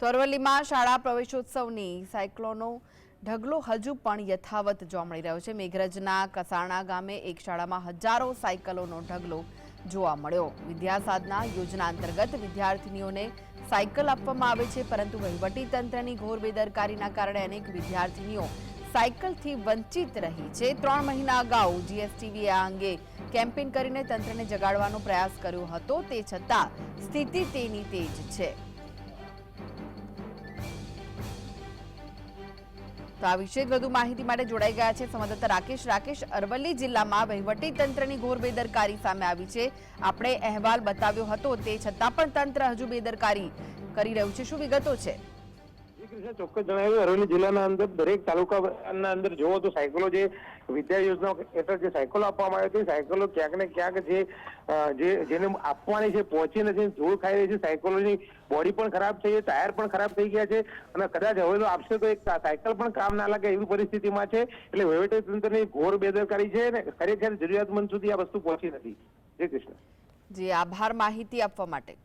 તો અરવલ્લીમાં શાળા પ્રવેશોત્સવની સાયક્લોનો ઢગલો હજુ પણ યથાવત જોવા મળી રહ્યો છે. મેઘરજના કસાણા ગામે એક શાળામાં હજારો સાયકલોનો ઢગલો જોવા મળ્યો. વિદ્યા સાધના યોજના અંતર્ગત વિદ્યાર્થીનીઓને સાયકલ આપવામાં આવે છે, પરંતુ વહીવટી તંત્રની ઘોર બેદરકારીના કારણે અનેક વિદ્યાર્થીનીઓ સાયકલથી વંચિત રહી છે. ત્રણ મહિના અગાઉ જીએસટીવીએ આ અંગે કેમ્પેન કરીને તંત્રને જગાડવાનો પ્રયાસ કર્યો હતો. તે છતાં સ્થિતિ તેની તે છે. તો આ વિશે વધુ માહિતી માટે જોડાઈ ગયા છે સંવાદદાતા રાકેશ. રાકેશ, અરવલ્લી જિલ્લામાં વહીવટી તંત્રની ઘોર બેદરકારી સામે આવી છે. આપણે અહેવાલ બતાવ્યો હતો, તે છતાં પણ તંત્ર હજુ બેદરકારી કરી રહ્યું છે. શું વિગતો છે? ચોક્કસ જણાવ્યું, અરવલ્લી જિલ્લાના અંદર દરેક તાલુકાના અંદર જોવો તો સાયકલો જે વિદ્યા યોજના હેઠળ જે સાયકલો આપવામાં આવી હતી, સાયકલો ક્યાંક ને ક્યાંક જે જેને આપવાની છે પહોંચી નથી, ધૂળ ખાઈ રહી છે, સાયકલોની બોડી પણ ખરાબ થઈ છે, ટાયર પણ ખરાબ થઈ ગયા છે, અને કદાચ હવે આપશે તો એક સાયકલ પણ કામ ના લાગે એવી પરિસ્થિતિમાં છે, એટલે વહીવટી તંત્રની ઘોર બેદરકારી છે ને, ખરેખર જરૂરિયાતમંદ સુધી આ વસ્તુ પહોંચી નથી. જય કૃષ્ણ. જે, આભાર માહિતી આપવા માટે.